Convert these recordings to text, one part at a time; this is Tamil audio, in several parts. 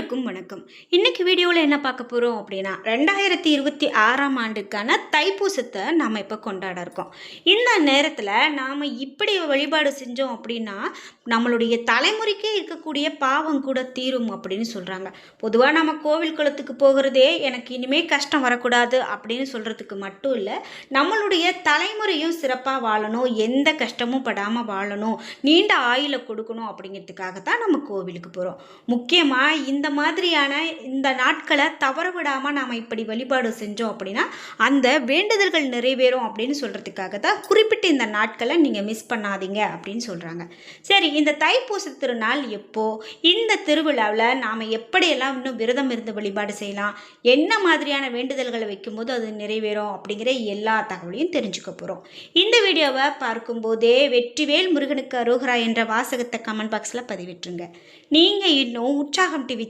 அனைவருக்கும் வணக்கம். இன்னைக்கு வீடியோவில் என்ன பார்க்க போகிறோம் அப்படின்னா ரெண்டாயிரத்தி இருபத்தி ஆறாம் ஆண்டுக்கான தைப்பூசத்தை நாம் இப்போ கொண்டாட இருக்கோம். இந்த நேரத்தில் நாம் இப்படி வழிபாடு செஞ்சோம் அப்படின்னா நம்மளுடைய தலைமுறைக்கே இருக்கக்கூடிய பாவம் கூட தீரும் அப்படின்னு சொல்கிறாங்க பொதுவாக நம்ம கோவில் குளத்துக்கு போகிறதே எனக்கு இனிமேல் கஷ்டம் வரக்கூடாது அப்படின்னு சொல்கிறதுக்கு மட்டும் இல்லை நம்மளுடைய தலைமுறையும் சிறப்பாக வாழணும் எந்த கஷ்டமும் படாமல் வாழணும் நீண்ட ஆயுளை கொடுக்கணும் அப்படிங்கிறதுக்காக தான் நம்ம கோவிலுக்கு போகிறோம் முக்கியமாக இந்த மாதிரியான இந்த நாட்களை தவற விடாமல் நாம் இப்படி வழிபாடு செஞ்சோம் அப்படின்னா அந்த வேண்டுதல்கள் நிறைவேறும் அப்படின்னு சொல்கிறதுக்காக தான் குறிப்பிட்ட இந்த நாட்களை நீங்கள் மிஸ் பண்ணாதீங்க அப்படின்னு சொல்கிறாங்க சரி இந்த தைப்பூச திருநாள் எப்போ? இந்த திருவிழாவில் நாம் எப்படியெல்லாம் இன்னும் விரதம் இருந்து வழிபாடு செய்யலாம்? என்ன மாதிரியான வேண்டுதல்களை வைக்கும்போது அது நிறைவேறும் அப்படிங்கிற எல்லா தகவலையும் தெரிஞ்சுக்க போகிறோம் இந்த வீடியோவை பார்க்கும்போதே வெற்றிவேல் முருகனுக்கு அரோகரா என்ற வாசகத்தை கமெண்ட் பாக்ஸில் பதிவிட்டுருங்க. நீங்கள் இன்னும் உற்சாகம் டிவி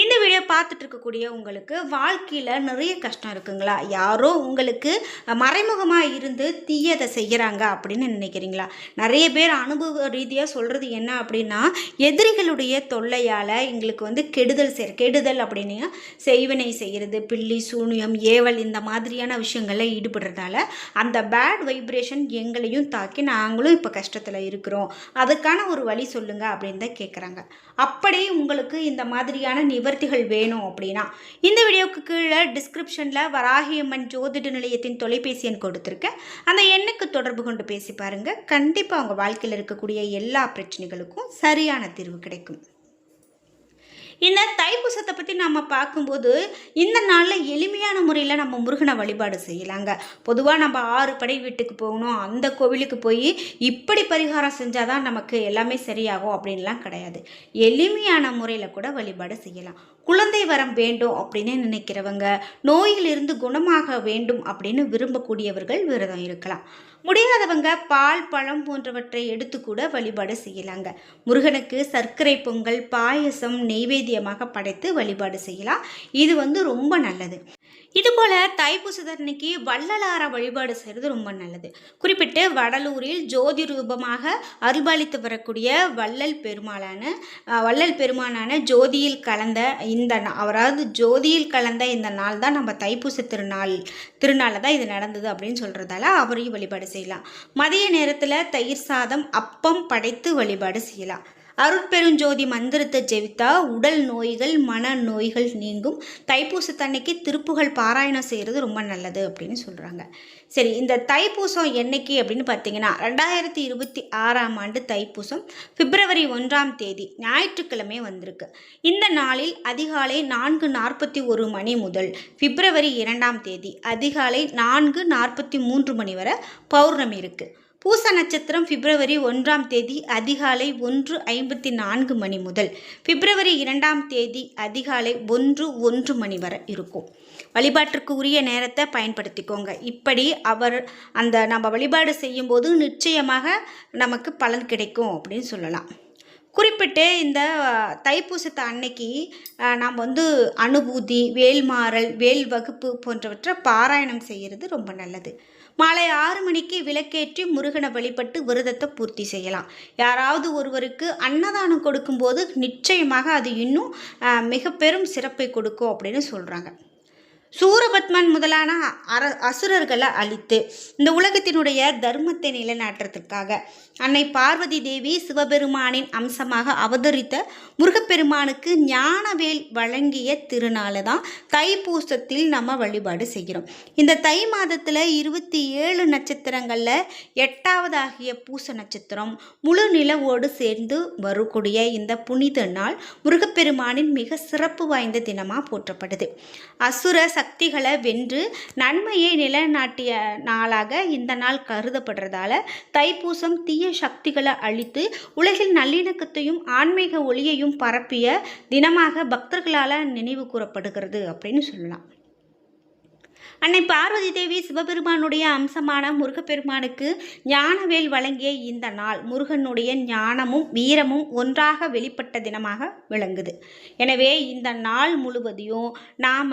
இந்த வீடியோ பார்த்துட்டு இருக்கக்கூடிய உங்களுக்கு வாழ்க்கையில் நிறைய கஷ்டம் இருக்குங்களா? யாரோ உங்களுக்கு மறைமுகமாக இருந்து தீயதை செய்கிறாங்க அப்படின்னு நினைக்கிறீங்களா? நிறைய பேர் அனுபவ ரீதியாக சொல்கிறது என்ன அப்படின்னா எதிரிகளுடைய தொல்லையால் எங்களுக்கு வந்து கெடுதல் செய் கெடுதல் அப்படின்னா செய்வினை செய்கிறது பில்லி சூனியம் ஏவல் இந்த மாதிரியான விஷயங்களில் ஈடுபடுறதால அந்த பேட் வைப்ரேஷன் எங்களையும் தாக்கி நாங்களும் இப்போ கஷ்டத்தில் இருக்கிறோம். அதுக்கான ஒரு வழி சொல்லுங்கள் அப்படின்னு தான் கேட்குறாங்க அப்படி உங்களுக்கு இந்த மாதிரியான நிவர்த்திகள் வேணும் அப்படின்னா இந்த வீடியோவுக்கு கீழே டிஸ்கிரிப்ஷனில் வராகியம்மன் ஜோதிட நிலையத்தின் தொலைபேசி எண் கொடுத்துருக்கேன். அந்த எண்ணுக்கு தொடர்பு கொண்டு பேசி பாருங்கள் கண்டிப்பாக உங்கள் வாழ்க்கையில் இருக்கக்கூடிய எல்லா பிரச்சனைகளுக்கும் சரியான தீர்வு கிடைக்கும். இந்த தைப்பூசத்தை பற்றி நம்ம பார்க்கும்போது இந்த நாளில் எளிமையான முறையில் நம்ம முருகனை வழிபாடு செய்யலாங்க. பொதுவாக நம்ம ஆறு படை வீட்டுக்கு போகணும் அந்த கோவிலுக்கு போய் இப்படி பரிகாரம் செஞ்சால் தான் நமக்கு எல்லாமே சரியாகும் அப்படின்லாம் கிடையாது. எளிமையான முறையில் கூட வழிபாடு செய்யலாம். குழந்தை வரம் வேண்டும் அப்படின்னு நினைக்கிறவங்க நோயிலிருந்து குணமாக வேண்டும் அப்படின்னு விரும்பக்கூடியவர்கள் விரதம் இருக்கலாம். முடியாதவங்க பால் பழம் போன்றவற்றை எடுத்து கூட வழிபாடு செய்யலாங்க. முருகனுக்கு சர்க்கரை பொங்கல் பாயசம் நெய்வேத்தியமாக படைத்து வழிபாடு செய்யலாம். இது வந்து ரொம்ப நல்லது. இதுபோல் தைப்பூசத்தன்னைக்கு வள்ளலார வழிபாடு செய்கிறது ரொம்ப நல்லது. குறிப்பிட்டு வடலூரில் ஜோதி ரூபமாக அருள்பாலித்து வரக்கூடிய வள்ளல் பெருமாளான வள்ளல் பெருமானான ஜோதியில் கலந்த இந்த நா- அதாவது ஜோதியில் கலந்த இந்த நாள் தான் நம்ம தைப்பூச திருநாள் திருநாளில் தான் இது நடந்தது அப்படின்னு சொல்கிறதால அவரையும் வழிபாடு செய்யலாம். மதிய நேரத்தில் தயிர் சாதம் அப்பம் படைத்து வழிபாடு செய்யலாம். அருட்பெருஞ்சோதி மந்திரத்தை ஜெபித்தா உடல் நோய்கள் மன நோய்கள் நீங்கும். தைப்பூசத்தன்னைக்கு திருப்புகள் பாராயணம் செய்கிறது ரொம்ப நல்லது அப்படின்னு சொல்கிறாங்க சரி இந்த தைப்பூசம் என்னைக்கு அப்படின்னு பார்த்தீங்கன்னா ரெண்டாயிரத்தி இருபத்தி ஆறாம் ஆண்டு தைப்பூசம் பிப்ரவரி ஒன்றாம் தேதி ஞாயிற்றுக்கிழமை வந்திருக்கு. இந்த நாளில் அதிகாலை நான்கு நாற்பத்தி ஒரு மணி முதல் பிப்ரவரி இரண்டாம் தேதி அதிகாலை நான்கு நாற்பத்தி மூன்று மணி வரை பௌர்ணமி இருக்குது பூச நட்சத்திரம் பிப்ரவரி ஒன்றாம் தேதி அதிகாலை ஒன்று ஐம்பத்தி நான்கு மணி முதல். பிப்ரவரி இரண்டாம் தேதி அதிகாலை ஒன்று ஒன்று மணி வரை இருக்கும். வழிபாட்டிற்கு உரிய நேரத்தை பயன்படுத்திக்கோங்க. இப்படி அவர் அந்த நம்ம வழிபாடு செய்யும்போது நிச்சயமாக நமக்கு பலன் கிடைக்கும் அப்படின்னு சொல்லலாம். குறிப்பிட்டு இந்த தைப்பூசத்தை அன்னைக்கு நாம் வந்து அனுபூதி வேல்மாறல் வேல் வகுப்பு போன்றவற்றை பாராயணம் செய்கிறது ரொம்ப நல்லது. மாலை ஆறு மணிக்கு விளக்கேற்றி முருகனை வழிபட்டு விரதத்தை பூர்த்தி செய்யலாம். யாராவது ஒருவருக்கு அன்னதானம் கொடுக்கும்போது நிச்சயமாக அது இன்னும் மிக பெரும் சிறப்பை கொடுக்கும் அப்படின்னு சொல்கிறாங்க சூரபத்மன் முதலான அர அசுரர்களை அழித்து இந்த உலகத்தினுடைய தர்மத்தை நிலைநாட்டுறதுக்காக அன்னை பார்வதி தேவி சிவபெருமானின் அம்சமாக அவதரித்த முருகப்பெருமானுக்கு ஞானவேல் வழங்கிய திருநாளை தான் தைப்பூசத்தில் நம்ம வழிபாடு செய்கிறோம். இந்த தை மாதத்தில் இருபத்தி ஏழு நட்சத்திரங்களில் எட்டாவதாகிய பூச நட்சத்திரம் முழு நிலவோடு சேர்ந்து வரக்கூடிய இந்த புனித நாள் முருகப்பெருமானின் மிக சிறப்பு வாய்ந்த தினமாக போற்றப்படுது. அசுர சக்திகளை வென்று நன்மையை நிலைநாட்டிய நாளாக இந்த நாள் கருதப்படுறதால தைப்பூசம் தீய சக்திகளை அழித்து உலகில் நல்லிணக்கத்தையும் ஆன்மீக ஒளியையும் பரப்பிய தினமாக பக்தர்களால் நினைவு கூறப்படுகிறது அப்படின்னு சொல்லலாம். அன்னை பார்வதி தேவி சிவபெருமானுடைய அம்சமான முருகப்பெருமானுக்கு ஞானவேல் வழங்கிய இந்த நாள் முருகனுடைய ஞானமும் வீரமும் ஒன்றாக வெளிப்பட்ட தினமாக விளங்குது. எனவே இந்த நாள் முழுவதையும் நாம்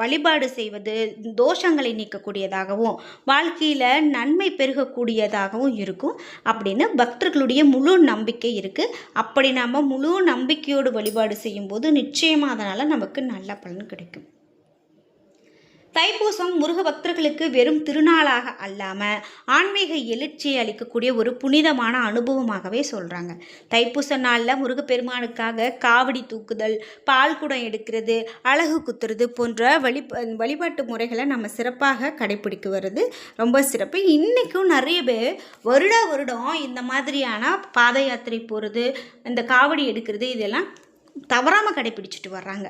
வழிபாடு செய்வது தோஷங்களை நீக்கக்கூடியதாகவும் வாழ்க்கையில் நன்மை பெருகக்கூடியதாகவும் இருக்கும். அப்படின்னு பக்தர்களுடைய முழு நம்பிக்கை இருக்குது அப்படி நாம் முழு நம்பிக்கையோடு வழிபாடு செய்யும்போது நிச்சயமாக அதனால் நமக்கு நல்ல பலன் கிடைக்கும். தைப்பூசம் முருக பக்தர்களுக்கு வெறும் திருநாளாக அல்லாமல் ஆன்மீக எழுச்சியை அளிக்கக்கூடிய ஒரு புனிதமான அனுபவமாகவே சொல்கிறாங்க தைப்பூச நாளில் முருகப்பெருமானுக்காக காவடி தூக்குதல் பால் குடம் எடுக்கிறது அழகு குத்துறது போன்ற வழி வழிபாட்டு முறைகளை நம்ம சிறப்பாக கடைபிடிக்க வருது ரொம்ப சிறப்பு. இன்றைக்கும் நிறைய பேர் வருட வருடம் இந்த மாதிரியான பாத யாத்திரை போகிறது இந்த காவடி எடுக்கிறது இதெல்லாம் தவறாமல் கடைபிடிச்சிட்டு வர்றாங்க.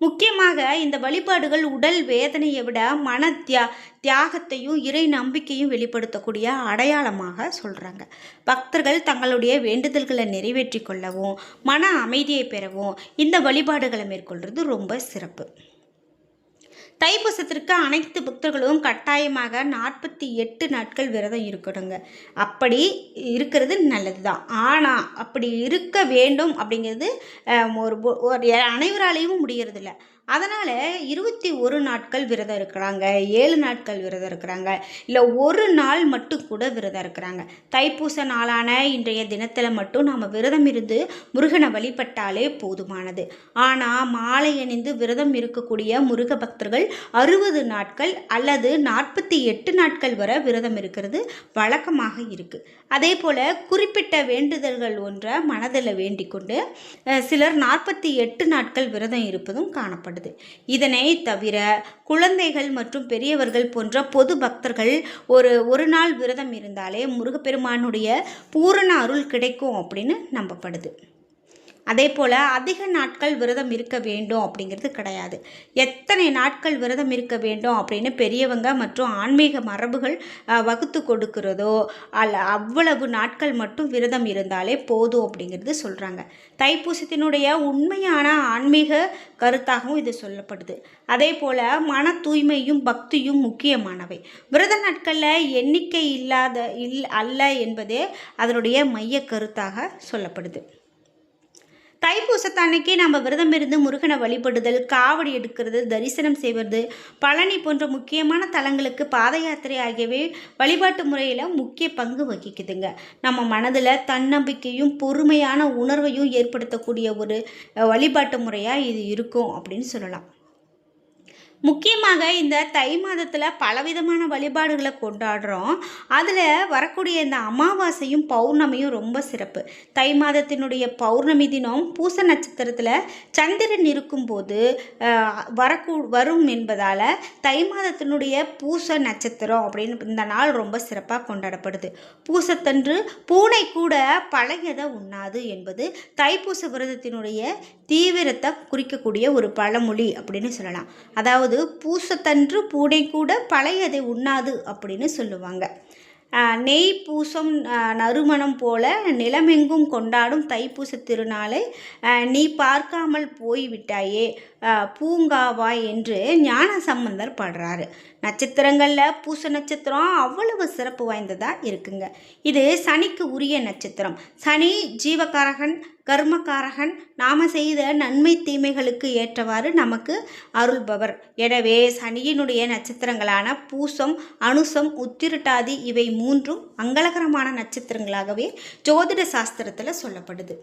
முக்கியமாக இந்த வழிபாடுகள் உடல் வேதனையை விட மன தியா தியாகத்தையும் இறை நம்பிக்கையும் வெளிப்படுத்தக்கூடிய அடையாளமாக சொல்கிறாங்க பக்தர்கள் தங்களுடைய வேண்டுதல்களை நிறைவேற்றி கொள்ளவும் மன அமைதியை பெறவும் இந்த வழிபாடுகளை மேற்கொள்வது ரொம்ப சிறப்பு. தைப்பூசத்திற்கு அனைத்து பக்தர்களும் கட்டாயமாக நாற்பத்தி எட்டு நாட்கள் விரதம் இருக்கணுங்க. அப்படி இருக்கிறது நல்லது தான் ஆனால் அப்படி இருக்க வேண்டும் அப்படிங்கிறது ஒரு அனைவராலையும் முடியறதில்ல. அதனால் இருபத்தி ஒரு நாட்கள் விரதம் இருக்கிறாங்க ஏழு நாட்கள் விரதம் இருக்கிறாங்க இல்லை ஒரு நாள் மட்டும் கூட விரதம் இருக்கிறாங்க. தைப்பூச நாளான இன்றைய தினத்தில் மட்டும் நாம் விரதம் இருந்து முருகனை வழிபட்டாலே போதுமானது. ஆனால் மாலை அணிந்து விரதம் இருக்கக்கூடிய முருக பக்தர்கள் அறுபது நாட்கள் அல்லது நாற்பத்தி எட்டு நாட்கள் வரை விரதம் இருக்கிறது வழக்கமாக இருக்குது அதே போல் குறிப்பிட்ட வேண்டுதல்கள் ஒன்றை மனதில் வேண்டிக் கொண்டு சிலர் நாற்பத்தி எட்டு நாட்கள் விரதம் இருப்பதும் காணப்படுது. காணப்படுது இதனை தவிர குழந்தைகள் மற்றும் பெரியவர்கள் போன்ற பொது பக்தர்கள் ஒரு ஒரு நாள் விரதம் இருந்தாலே முருகப்பெருமானுடைய பூரண அருள் கிடைக்கும் அப்படின்னு நம்பப்படுது. அதே போல் அதிக நாட்கள் விரதம் இருக்க வேண்டும் அப்படிங்கிறது கிடையாது. எத்தனை நாட்கள் விரதம் இருக்க வேண்டும் அப்படின்னு பெரியவங்க மற்றும் ஆன்மீக மரபுகள் வகுத்து கொடுக்கிறதோ அல்ல அவ்வளவு நாட்கள் மட்டும் விரதம் இருந்தாலே போதும் அப்படிங்கிறது சொல்கிறாங்க தைப்பூசத்தினுடைய உண்மையான ஆன்மீக கருத்தாகவும் இது சொல்லப்படுது. அதே போல் மன தூய்மையும் பக்தியும் முக்கியமானவை. விரத நாட்களில் எண்ணிக்கை இல்லாத இல் அல்ல என்பதே அதனுடைய மைய கருத்தாக சொல்லப்படுது. தைப்பூசத்தன்னைக்கு நம்ம விரதம் இருந்து முருகனை வழிபடுதல் காவடி எடுக்கிறது தரிசனம் செய்வது பழனி போன்ற முக்கியமான தலங்களுக்கு பாத யாத்திரை ஆகியவை வழிபாட்டு முறையில் முக்கிய பங்கு வகிக்குதுங்க. நம்ம மனதில் தன்னம்பிக்கையும் பொறுமையான உணர்வையும் ஏற்படுத்தக்கூடிய ஒரு வழிபாட்டு முறையாக இது இருக்கும் அப்படின்னு சொல்லலாம். முக்கியமாக இந்த தை மாதத்தில் பலவிதமான வழிபாடுகளை கொண்டாடுறோம். அதில் வரக்கூடிய இந்த அமாவாசையும் பௌர்ணமியும் ரொம்ப சிறப்பு. தை மாதத்தினுடைய பௌர்ணமி தினம் பூச நட்சத்திரத்தில் சந்திரன் இருக்கும்போது வரக்கூ வரும் என்பதால் தை மாதத்தினுடைய பூச நட்சத்திரம் அப்படின்னு இந்த நாள் ரொம்ப சிறப்பாக கொண்டாடப்படுது. பூசத்தன்று பூனை கூட பழகியதை உண்ணாது என்பது தைப்பூச விரதத்தினுடைய தீவிரத்தை குறிக்கக்கூடிய ஒரு பழமொழி அப்படின்னு சொல்லலாம். அதாவது அதாவது பூசத்தன்று பூனை கூட பழையதை உண்ணாது அப்படின்னு சொல்லுவாங்க. நெய் பூசம் நறுமணம் போல நிலமெங்கும் கொண்டாடும் தைப்பூச திருநாளை நீ பார்க்காமல் போய்விட்டாயே பூங்காவாய் என்று ஞான சம்பந்தர் பாடுறாரு. நட்சத்திரங்களில் பூச நட்சத்திரம் அவ்வளவு சிறப்பு வாய்ந்ததாக இருக்குங்க. இது சனிக்கு உரிய நட்சத்திரம். சனி ஜீவகாரகன் கர்மகாரகன் நாம் செய்த நன்மை தீமைகளுக்கு ஏற்றவாறு நமக்கு அருள்பவர். எனவே சனியினுடைய நட்சத்திரங்களான பூசம் அனுசம் உத்திரட்டாதி இவை மூன்றும் மங்களகரமான நட்சத்திரங்களாகவே ஜோதிட சாஸ்திரத்தில் சொல்லப்படுது.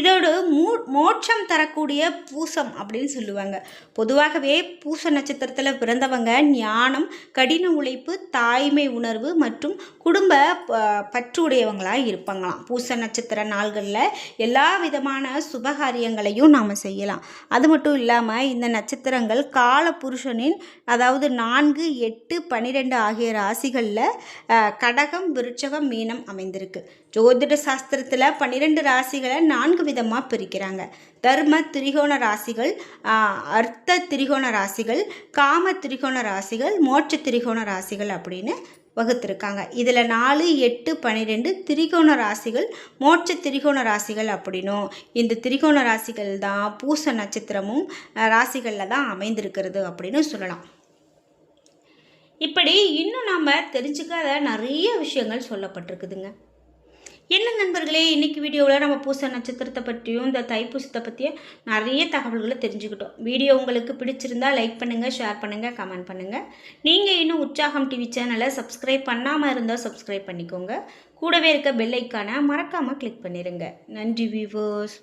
இதோடு மூ மோட்சம் தரக்கூடிய பூசம் அப்படின்னு சொல்லுவாங்க. பொதுவாகவே பூச நட்சத்திரத்தில் பிறந்தவங்க ஞானம் கடின உழைப்பு தாய்மை உணர்வு மற்றும் குடும்ப பற்றுடையவங்களாக இருப்பாங்களாம். பூச நட்சத்திர நாள்களில் எல்லா விதமான சுபகாரியங்களையும் நாம் செய்யலாம். அது மட்டும் இல்லாமல் இந்த நட்சத்திரங்கள் கால புருஷனின் அதாவது நான்கு எட்டு பன்னிரெண்டு ஆகிய ராசிகளில் கடகம் விருட்சகம் மீனம் அமைந்திருக்கு. ஜோதிட சாஸ்திரத்தில் பன்னிரெண்டு ராசிகளை நான்கு விதமாக பிரிக்கிறாங்க. தர்ம திரிகோண ராசிகள் அர்த்த திரிகோண ராசிகள் காம திரிகோண ராசிகள் மோட்ச திரிகோண ராசிகள் அப்படின்னு வகுத்திருக்காங்க. இதில் நாலு எட்டு பன்னிரெண்டு திரிகோண ராசிகள் மோட்ச திரிகோண ராசிகள் அப்படின்னும். இந்த திரிகோண ராசிகள் தான் பூச நட்சத்திரமும் ராசிகளில் தான் அமைந்திருக்கிறது அப்படின்னு சொல்லலாம். இப்படி இன்னும் நாம் தெரிஞ்சுக்காத நிறைய விஷயங்கள் சொல்லப்பட்டிருக்குதுங்க. என்ன நண்பர்களே இன்னைக்கு வீடியோவில் நம்ம பூச நட்சத்திரத்தை பற்றியும் இந்த தைப்பூசத்தை பற்றியும் நிறைய தகவல்களை தெரிஞ்சுக்கிட்டோம். வீடியோ உங்களுக்கு பிடிச்சிருந்தா லைக் பண்ணுங்கள் ஷேர் பண்ணுங்கள் கமெண்ட் பண்ணுங்கள் நீங்கள் இன்னும் உற்சாகம் டிவி சேனலை சப்ஸ்கிரைப் பண்ணாமல் இருந்தால் சப்ஸ்கிரைப் பண்ணிக்கோங்க. கூடவே இருக்க பெல் ஐக்கானை மறக்காமல் கிளிக் பண்ணிடுங்க நன்றி வியூவர்ஸ்